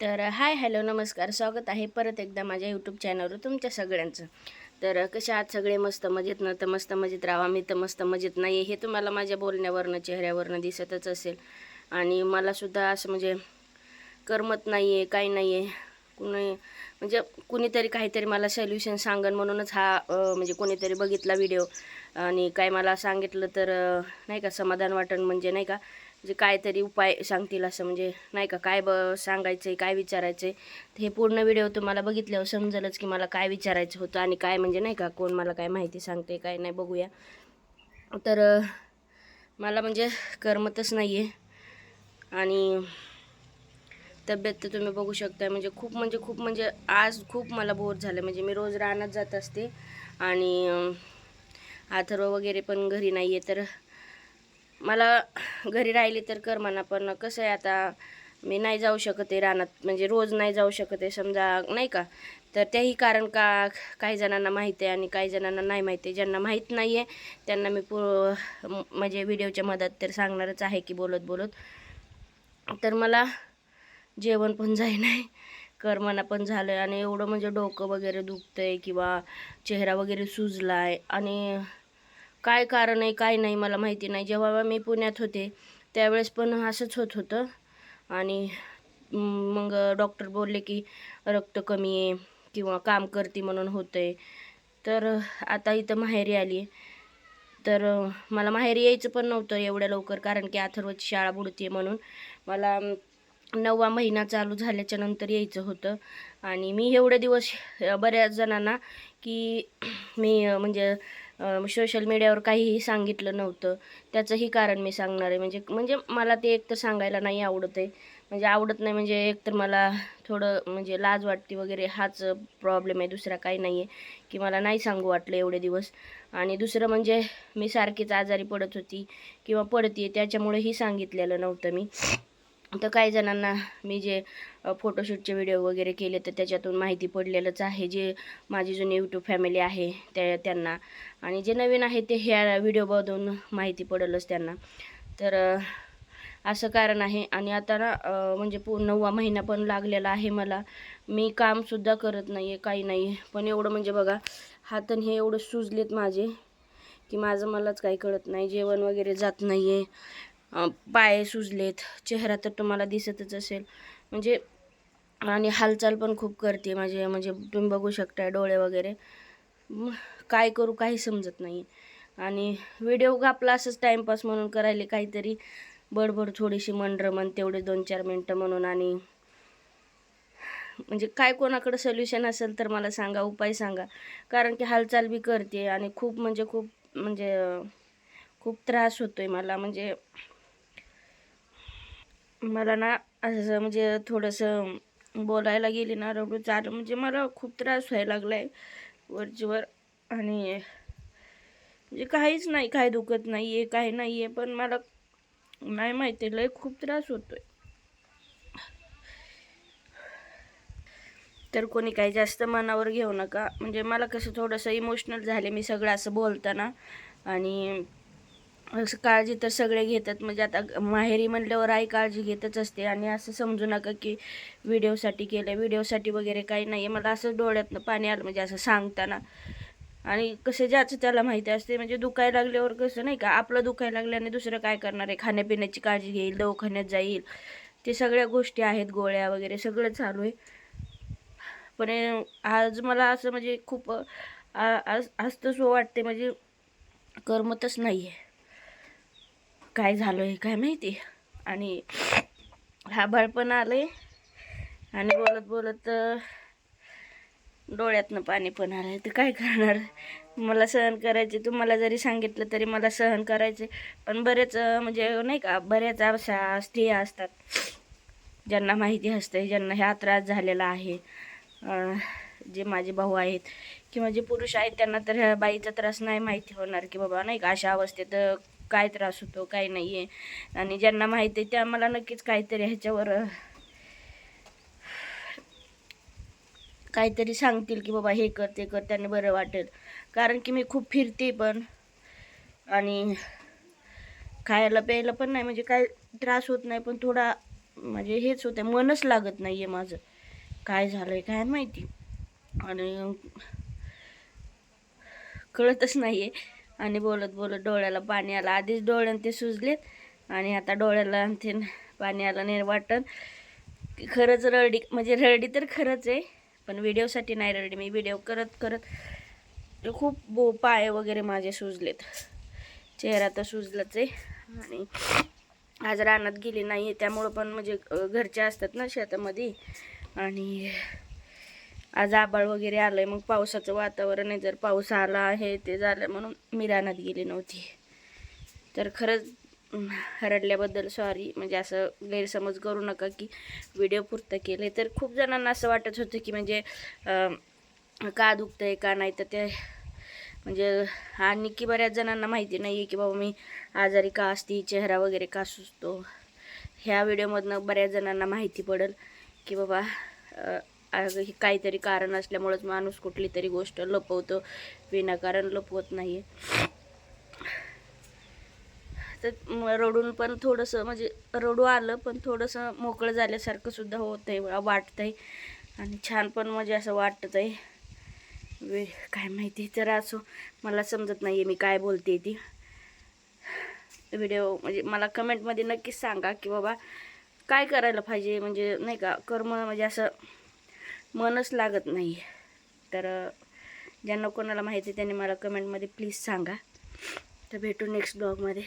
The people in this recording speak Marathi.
तर हाय हॅलो नमस्कार. स्वागत आहे परत एकदा माझ्या यूट्यूब चॅनलवर तुमच्या सगळ्यांचं. तर कशा आहात सगळे? मस्त मजेत न? तर मस्त मजेत राहा. मी तर मस्त मजेत नाही हे तुम्हाला माझ्या बोलण्यावरनं चेहऱ्यावरनं दिसतच असेल. आणि मलासुद्धा असं म्हणजे करमत नाही आहे काही नाही आहे कुणी म्हणजे कुणीतरी काहीतरी मला सोल्युशन सांगन म्हणूनच हा म्हणजे कोणीतरी बघितला व्हिडिओ आणि काय मला सांगितलं तर नाही का समाधान वाटण म्हणजे नाही का? म्हणजे काहीतरी उपाय सांगतील असं म्हणजे नाही का काय ब सांगायचं आहे काय विचारायचं आहे हे पूर्ण व्हिडिओ तुम्हाला बघितल्यावर समजेलच की मला काय विचारायचं होतं आणि काय म्हणजे नाही का कोण मला काय माहिती सांगते काय नाही बघूया. तर मला म्हणजे करमतच नाही आहे आणि तब्येत तर तुम्ही बघू शकताय म्हणजे खूप म्हणजे खूप म्हणजे आज खूप मला बोर झालं म्हणजे मी रोज रानात जात असते आणि अं, अथर्व वगैरे पण घरी नाही आहे तर मला घरी राहिली तर कर म्हणा पण कसं आहे आता मी नाही जाऊ शकत आहे रानात. म्हणजे रोज नाही जाऊ शकत आहे समजा नाही का? तर तेही कारण का काही जणांना माहीत आहे आणि काही जणांना नाही माहिती आहे. ज्यांना माहीत नाही आहे त्यांना मी पू म्हणजे व्हिडिओच्या मदत तर सांगणारच आहे की बोलत बोलत. तर मला जेवण पण जाई नाही करमना पण झालं आहे आणि एवढं म्हणजे डोकं वगैरे दुखतं आहे किंवा चेहरा वगैरे सुजला आहे आणि काय कारण आहे काय नाही मला माहिती नाही. जेव्हा मी पुण्यात होते त्यावेळेस पण असंच होत होतं. आणि मग डॉक्टर बोलले की रक्त कमी आहे किंवा काम करते म्हणून होतं आहे तर आता इथं माहेरी आली. आहे तर मला माहेरी यायचं पण नव्हतं एवढ्या लवकर कारण की अथर्वची शाळा बुडते म्हणून. मला नववा महिना चालू झाल्याच्यानंतर यायचं होतं. आणि मी एवढे दिवस बऱ्याच जणांना की मी म्हणजे सोशल मीडियावर काहीही सांगितलं नव्हतं. त्याचंही कारण मी सांगणार आहे. म्हणजे म्हणजे मला ते एकतर सांगायला नाही आवडत आहे. म्हणजे आवडत नाही म्हणजे एकतर मला थोडं म्हणजे लाज वाटते वगैरे हाच प्रॉब्लेम आहे. दुसरा काही नाही आहे की मला नाही सांगू वाटलं एवढे दिवस. आणि दुसरं म्हणजे मी सारखीच आजारी पडत होती किंवा पडते त्याच्यामुळेही सांगितलेलं नव्हतं मी. तर काही जणांना मी जे फोटोशूटचे व्हिडिओ वगैरे केले तर त्याच्यातून माहिती पडलेलंच आहे. जे माझी जुनी यूट्यूब फॅमिली आहे त्या त्यांना. आणि जे नवीन आहे ते ह्या व्हिडिओमधून माहिती पडलंच त्यांना. तर असं कारण आहे. आणि आता ना म्हणजे पू नववा महिना पण लागलेला आहे मला. मी कामसुद्धा करत नाही आहे काही नाही. आहे पण एवढं म्हणजे बघा हात आणि हे एवढं सुजलेत माझे की माझं मलाच काही कळत नाही. जेवण वगैरे जात नाही आहे पाय सुजलेत चेहरा तर तुम्हाला दिसतच असेल. म्हणजे आणि हालचाल पण खूप करते माझे म्हणजे तुम्ही बघू शकता डोळे वगैरे. काय करू काही समजत नाही आणि व्हिडिओ आपला असंच टाईमपास म्हणून करायले काहीतरी बडबड थोडीशी मन रमन तेवढे दोन चार मिनटं म्हणून आणि म्हणजे काय कोणाकडं सोल्युशन असेल तर मला सांगा उपाय सांगा. कारण की हालचाल बी करते आणि खूप म्हणजे खूप म्हणजे खूप त्रास होतो आहे मला. म्हणजे मला ना असं म्हणजे थोडंसं बोलायला गेली ना रडू चालू म्हणजे मला खूप त्रास व्हायला लागला आहे वरचीवर. आणि म्हणजे काहीच नाही काय दुखत नाही आहे काही नाही आहे पण मला नाही माहिती लय खूप त्रास होतोय. तर कोणी काही जास्त मनावर घेऊ नका. म्हणजे मला कसं थोडंसं इमोशनल झाले मी सगळं असं बोलताना. आणि काळजी तर सगळे घेतात. म्हणजे आता माहेरी म्हणल्यावर आई काळजी घेतच असते. आणि असं समजू नका की व्हिडिओसाठी केलं व्हिडिओसाठी वगैरे काही नाही आहे मला असं डोळ्यातनं पाणी आलं. म्हणजे असं सांगताना. आणि कसं ज्याचं त्याला माहिती असते. म्हणजे दुखायला लागल्यावर कसं नाही का आपलं दुखायला लागल्याने दुसरं काय करणार आहे? खाण्यापिण्याची काळजी घेईल दवाखान्यात जाईल. ते सगळ्या गोष्टी आहेत. गोळ्या वगैरे सगळं चालू आहे. पण आज मला असं म्हणजे खूप आज आज तर सो वाटते. म्हणजे करमतच नाही आहे काय झालं आहे काय माहिती? आणि हा पण आलं आणि बोलत बोलत डोळ्यातनं पाणी पण आलं आहे तर काय करणार? मला सहन करायचे. तुम्हाला जरी सांगितलं तरी मला सहन करायचे. पण बरेच म्हणजे नाही का बऱ्याच अशा स्त्रिया असतात. ज्यांना माहिती असते ज्यांना ह्या त्रास झालेला आहे. जे माझे भाऊ आहेत किंवा जे पुरुष आहेत त्यांना तर ह्या बाईचा त्रास नाही माहिती होणार की बाबा नाही का अशा अवस्थेत काय त्रास होतो काय नाही आहे आणि ज्यांना माहिती आहे त्या मला नक्कीच काहीतरी ह्याच्यावर काहीतरी सांगतील की बाबा हे कर ते कर त्याने बरं वाटेल. कारण की मी खूप फिरते पण. आणि खायला प्यायला पण नाही म्हणजे काय त्रास होत नाही पण थोडा म्हणजे हेच होतं मनच लागत नाही आहे माझं. काय झालं आहे काय माहिती. आणि कळतच नाही आहे आणि बोलत बोलत डोळ्याला पाणी आलं. आधीच डोळ्यानं ते सुजलेत आणि आता डोळ्याला ते पाणी आलं नाही वाटत. की खरंच रडी म्हणजे रडी तर खरंच आहे पण व्हिडिओसाठी नाही रडडी मी व्हिडिओ करत करत खूप बो पाय वगैरे माझे सुजलेत. चेहरा तर सुजलाच आहे आणि आज रानात गेली नाही आहे त्यामुळं पण म्हणजे घरचे असतात ना शेतामध्ये आणि आज आबाळ वगैरे आलं आहे मग पावसाचं वातावरण आहे. जर पाऊस आला आहे ते झालं म्हणून मी रानात गेली नव्हती. तर खरंच हरडल्याबद्दल रडल्याबद्दल सॉरी म्हणजे असं गैरसमज करू नका की व्हिडिओ पुरतं केले तर खूप जणांना असं वाटत होतं की म्हणजे का दुखतं आहे का नाही तर ते म्हणजे आणि की बऱ्याच जणांना माहिती नाही आहे की बाबा मी आजारी का असती चेहरा वगैरे का सुचतो ह्या व्हिडिओमधनं बऱ्याच जणांना माहिती पडेल की बाबा काहीतरी कारण असल्यामुळंच माणूस कुठली तरी गोष्ट लपवतो. विनाकारण लपवत नाही आहे तर रडून पण थोडंसं म्हणजे रडू आलं पण थोडंसं मोकळं झाल्यासारखं सुद्धा होत आहे वाटतंय. आणि छान पण म्हणजे असं वाटत आहे वे काय माहिती तर असो मला समजत नाही आहे मी काय बोलते ती. व्हिडिओ म्हणजे मला कमेंटमध्ये नक्कीच सांगा की बाबा काय करायला पाहिजे? म्हणजे नाही का कर्म म्हणजे असं मनच लागत नाही. तर ज्यांना कोणाला माहिती आहे त्यांनी मला कमेंटमध्ये प्लीज सांगा. तर भेटू नेक्स्ट ब्लॉगमध्ये